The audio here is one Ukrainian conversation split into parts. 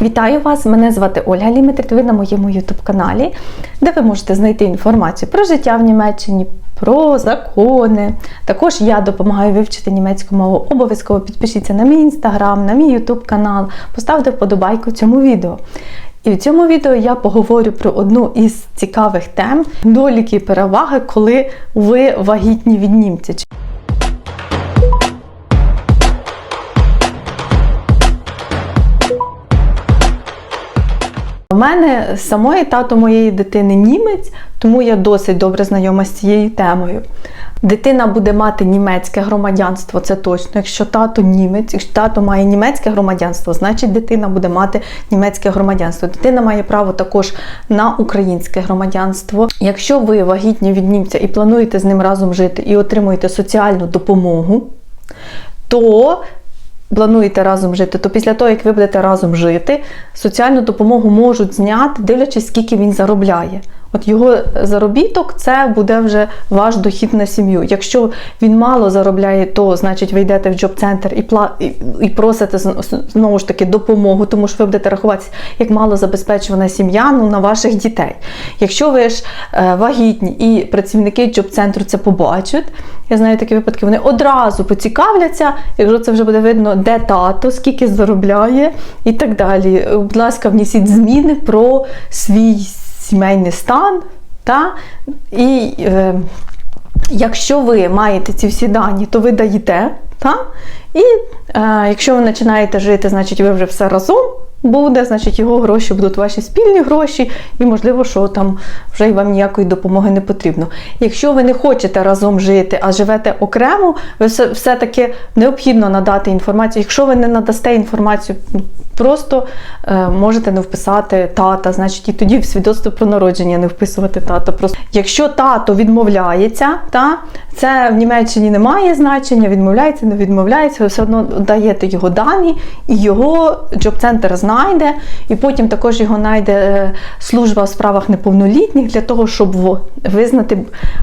Вітаю вас! Мене звати Ольга Лімітрит. Ви на моєму youtube каналі, де ви можете знайти інформацію про життя в Німеччині, про закони. Також я допомагаю вивчити німецьку мову. Обов'язково підпишіться на мій інстаграм, на мій youtube канал, поставте вподобайку цьому відео. І в цьому відео я поговорю про одну із цікавих тем доліки і переваги, коли ви вагітні від німця. У мене самої тато моєї дитини німець, тому я досить добре знайома з цією темою. Дитина буде мати німецьке громадянство, це точно. Якщо тато німець, якщо тато має німецьке громадянство, значить дитина буде мати німецьке громадянство. Дитина має право також на українське громадянство. Якщо ви вагітні від німця і плануєте з ним разом жити і отримуєте соціальну допомогу, то плануєте разом жити, то після того, як ви будете разом жити, соціальну допомогу можуть зняти, дивлячись, скільки він заробляє. От його заробіток це буде вже ваш дохід на сім'ю. Якщо він мало заробляє, то значить ви йдете в джоб-центр і пла... і, просите знову ж таки допомогу, тому що ви будете рахуватися як мало забезпечувана сім'я ну, на ваших дітей. Якщо ви ж е, вагітні і працівники джоб-центру це побачать, я знаю такі випадки, вони одразу поцікавляться, якщо це вже буде видно, де тато, скільки заробляє і так далі. Будь ласка, внесіть зміни про свій сімейний стан. Та? І е, якщо ви маєте ці всі дані, то ви даєте. Та? І е, якщо ви починаєте жити, значить ви вже все разом буде, значить його гроші будуть ваші спільні гроші, і можливо, що там вже вам ніякої допомоги не потрібно. Якщо ви не хочете разом жити, а живете окремо, ви все-таки необхідно надати інформацію. Якщо ви не надасте інформацію, просто е, можете не вписати тата, значить і тоді в свідоцтво про народження не вписувати тата. Просто якщо тато відмовляється, та це в Німеччині не має значення, відмовляється, не відмовляється, ви все одно даєте його дані, і його джоб-центр знайде, і потім також його знайде е, служба в справах неповнолітніх для того, щоб визнати,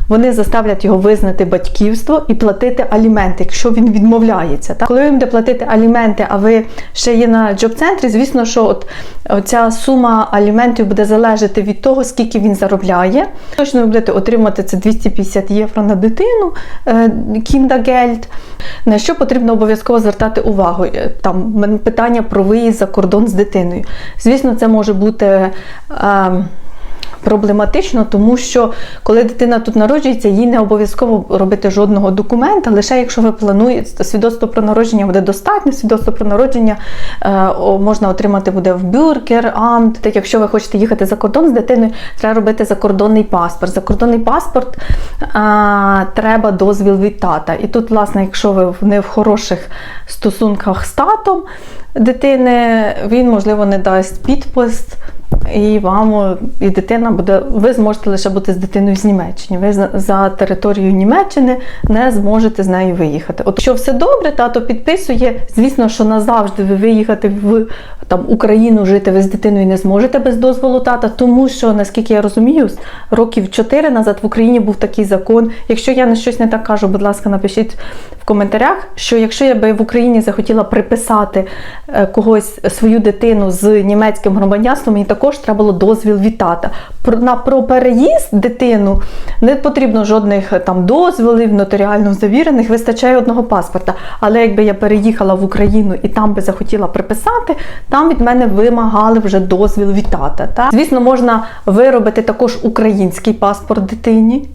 вони заставлять його визнати батьківство і платити аліменти, якщо він відмовляється. Так? Коли він буде платити аліменти, а ви ще є на джоб-центрі, звісно, що от ця сума аліментів буде залежати від того, скільки він заробляє. Точно ви будете отримати це 250 євро на дитину, кіндагельд. На що потрібно обов'язково звертати увагу? Е, там питання про виїзд за кордон з дитиною. Звісно, це може бути. Е, проблематично, тому що коли дитина тут народжується, їй не обов'язково робити жодного документа, лише якщо ви плануєте, свідоцтво про народження буде достатньо, свідоцтво про народження е, можна отримати буде в бюркер, амт. Так, якщо ви хочете їхати за кордон з дитиною, треба робити закордонний паспорт. Закордонний паспорт е, треба дозвіл від тата. І тут, власне, якщо ви не в хороших стосунках з татом дитини, він, можливо, не дасть підпис. І вам і дитина буде, ви зможете лише бути з дитиною з Німеччини. Ви за, територією Німеччини не зможете з нею виїхати. От якщо все добре, тато підписує. Звісно, що назавжди ви виїхати в там Україну жити ви з дитиною не зможете без дозволу тата, тому що, наскільки я розумію, років 4 назад в Україні був такий закон. Якщо я на щось не так кажу, будь ласка, напишіть в коментарях, що якщо я би в Україні захотіла приписати е, когось свою дитину з німецьким громадянством, мені також треба було дозвіл від тата. Про, на, про переїзд дитину не потрібно жодних е, там дозволів, нотаріально завірених, вистачає одного паспорта. Але якби я переїхала в Україну і там би захотіла приписати, там від мене вимагали вже дозвіл від тата. Так? Звісно, можна виробити також український паспорт дитині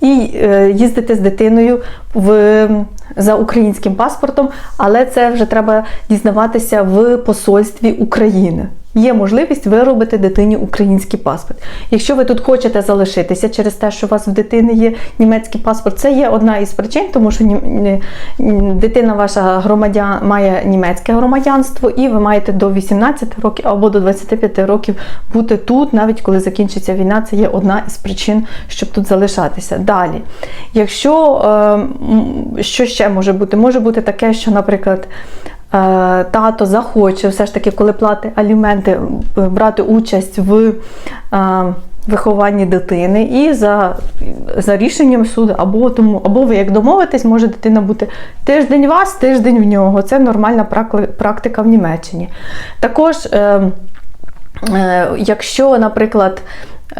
і е, їздити з дитиною в, за українським паспортом, але це вже треба дізнаватися в посольстві України є можливість виробити дитині український паспорт. Якщо ви тут хочете залишитися через те, що у вас в дитини є німецький паспорт, це є одна із причин, тому що дитина ваша громадян має німецьке громадянство, і ви маєте до 18 років або до 25 років бути тут, навіть коли закінчиться війна, це є одна із причин, щоб тут залишатися. Далі, якщо е, що ще може бути, може бути таке, що, наприклад, тато захоче все ж таки, коли платить аліменти, брати участь в е, вихованні дитини, і за, за рішенням суду, або тому, або ви як домовитесь, може дитина бути тиждень вас, тиждень в нього. Це нормальна практика в Німеччині. Також, е, е, якщо, наприклад,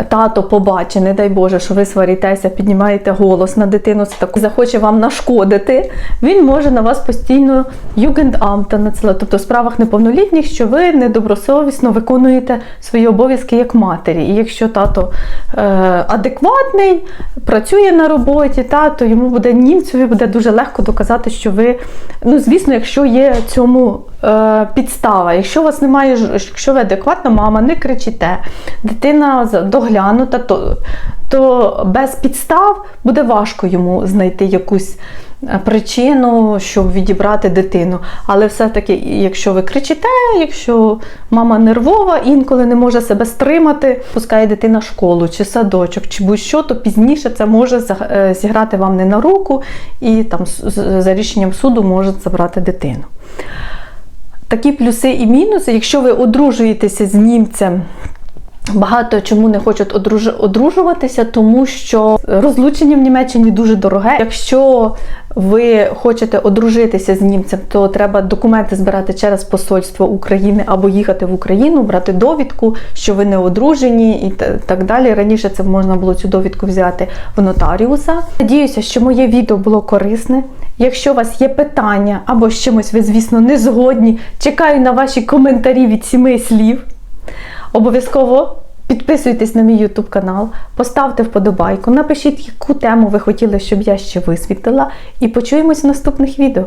Тато побачить, не дай Боже, що ви сваритеся, піднімаєте голос на дитину, це так захоче вам нашкодити. Він може на вас постійно югендамта надсилати, тобто в справах неповнолітніх, що ви недобросовісно виконуєте свої обов'язки як матері. І якщо тато е, адекватний, працює на роботі, тато йому буде німцеві, буде дуже легко доказати, що ви, ну звісно, якщо є цьому підстава, якщо у вас немає, якщо ви адекватна мама, не кричите, дитина доглянута, то, то без підстав буде важко йому знайти якусь е, причину, щоб відібрати дитину. Але все-таки, якщо ви кричите, якщо мама нервова, інколи не може себе стримати, пускає дитина в школу чи садочок, чи будь-що, то пізніше це може е, зіграти вам не на руку, і там за рішенням суду може забрати дитину. Такі плюси і мінуси, якщо ви одружуєтеся з німцем. Багато чому не хочуть одруж- одружуватися, тому що розлучення в Німеччині дуже дороге. Якщо ви хочете одружитися з німцем, то треба документи збирати через посольство України або їхати в Україну, брати довідку, що ви не одружені, і так далі. Раніше це можна було цю довідку взяти в нотаріуса. Надіюся, що моє відео було корисне. Якщо у вас є питання або з чимось ви, звісно, не згодні, чекаю на ваші коментарі від сіми слів. Обов'язково підписуйтесь на мій YouTube канал, поставте вподобайку, напишіть, яку тему ви хотіли, щоб я ще висвітлила, і почуємось в наступних відео.